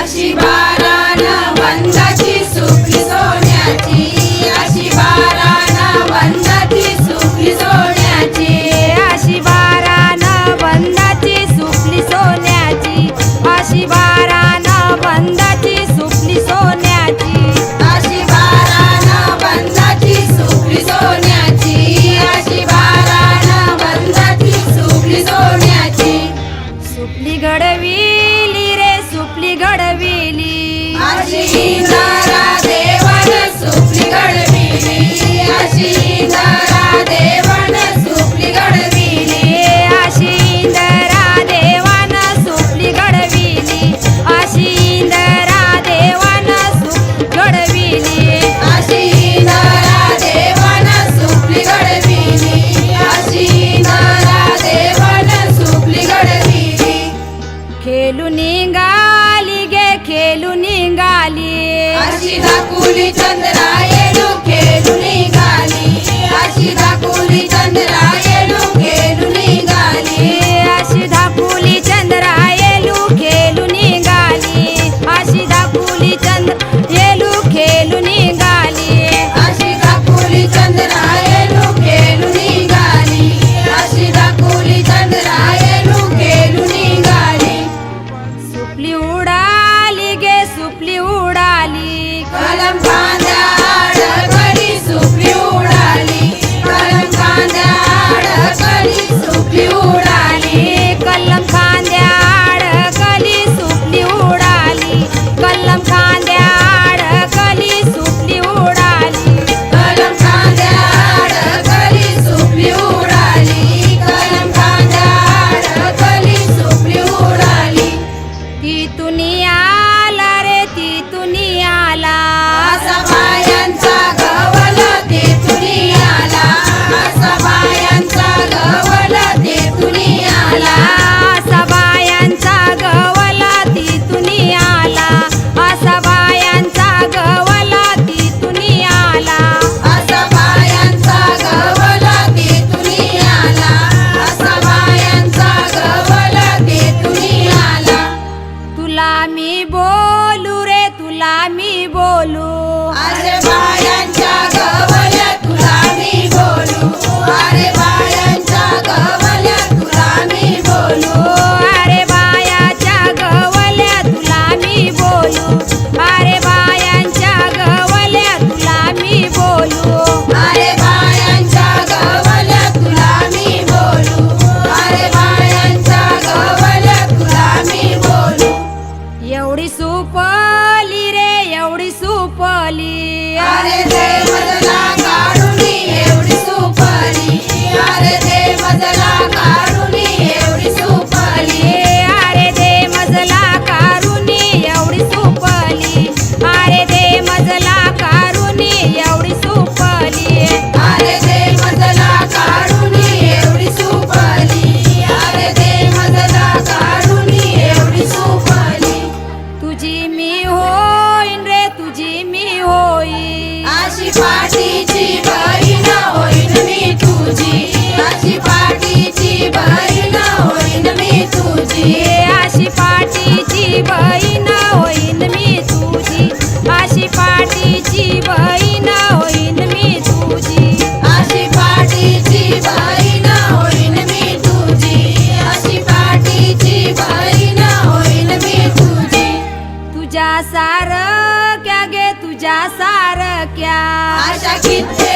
Ashibara Chandra मी बोलू रे तुला मी बोलू. अरे पाली रे एवढी सुपाली. अरे শাকিব